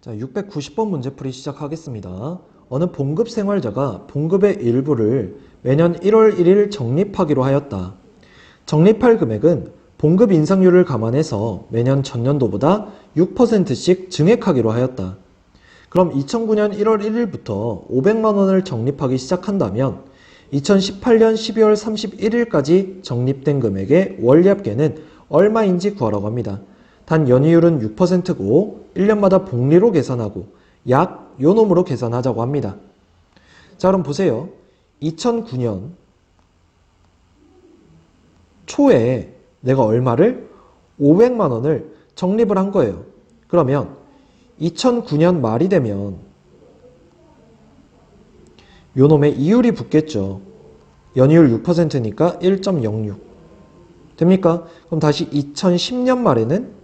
자, 690번 문제풀이 시작하겠습니다. 어느 봉급 생활자가 봉급의 일부를 매년 1월 1일 적립하기로 하였다. 적립할 금액은 봉급 인상률을 감안해서 매년 전년도보다 6%씩 증액하기로 하였다. 그럼 2009년 1월 1일부터 500만 원을 적립하기 시작한다면 2018년 12월 31일까지 적립된 금액의 원리합계는 얼마인지 구하라고 합니다. 단 연이율은 6%고 1년마다 복리로 계산하고 약 요놈으로 계산하자고 합니다. 자 그럼 보세요. 2009년 초에 내가 얼마를 500만 원을 적립을 한 거예요. 그러면 2009년 말이 되면 요놈의 이율이 붙겠죠. 연이율 6%니까 1.06 됩니까? 그럼 다시 2010년 말에는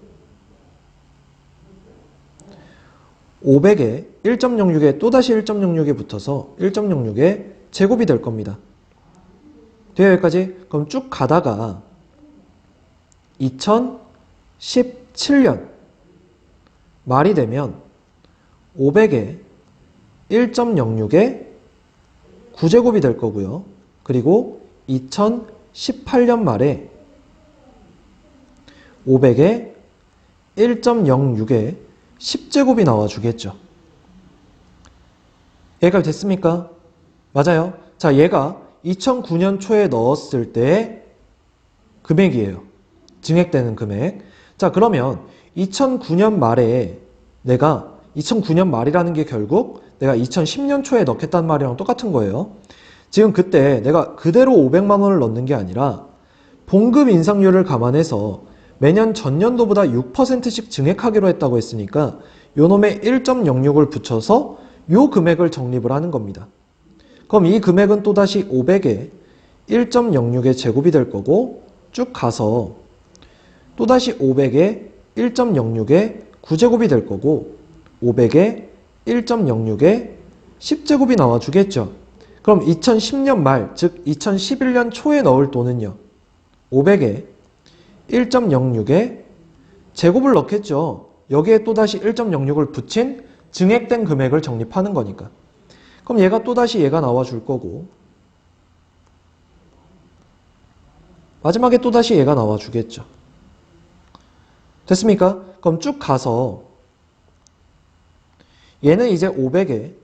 500에 1.06에 또다시 1.06에 붙어서 1.06의 제곱이 될 겁니다. 돼요 여기까지? 그럼 쭉 가다가 2017년 말이 되면 500에 1.06의 9제곱이 될 거고요. 그리고 2018년 말에 500에 1.06의 10제곱이 나와 주겠죠. 얘가 됐습니까? 맞아요. 자, 얘가 2009년 초에 넣었을 때 금액이에요. 증액되는 금액. 자, 그러면 2009년 말에 내가 2009년 말이라는 게 결국 내가 2010년 초에 넣겠다는 말이랑 똑같은 거예요. 지금 그때 내가 그대로 500만 원을 넣는 게 아니라 봉급 인상률을 감안해서 매년 전년도보다 6%씩 증액하기로 했다고 했으니까 요놈의 1.06을 붙여서 요 금액을 적립을 하는 겁니다. 그럼 이 금액은 또다시 500에 1.06의 제곱이 될 거고 쭉 가서 또다시 500에 1.06의 9제곱이 될 거고 500에 1.06의 10제곱이 나와 주겠죠. 그럼 2010년 말, 즉 2011년 초에 넣을 돈은요. 500에 1.06에 제곱을 넣겠죠. 여기에 또다시 1.06을 붙인 증액된 금액을 적립하는 거니까. 그럼 얘가 또다시 얘가 나와 줄 거고 마지막에 또다시 얘가 나와 주겠죠. 됐습니까? 그럼 쭉 가서 얘는 이제 500에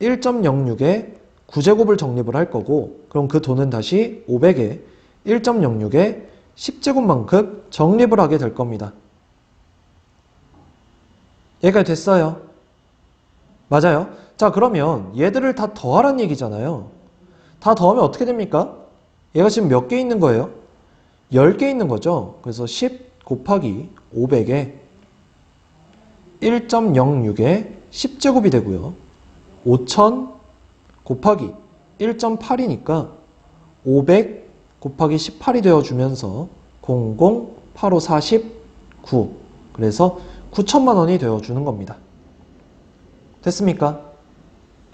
1.06에 9제곱을 적립을 할 거고 그럼 그 돈은 다시 500에 1.06에 10제곱만큼 적립을 하게 될 겁니다. 얘가 됐어요. 맞아요. 자 그러면 얘들을 다 더하란 얘기잖아요. 다 더하면 어떻게 됩니까? 얘가 지금 몇 개 있는 거예요? 10개 있는 거죠. 그래서 10 곱하기 500에 1.06에 10제곱이 되고요. 5000 곱하기 1.8이니까 500 곱하기 18이 되어주면서 00, 85, 49 그래서 9천만 원이 되어주는 겁니다. 됐습니까?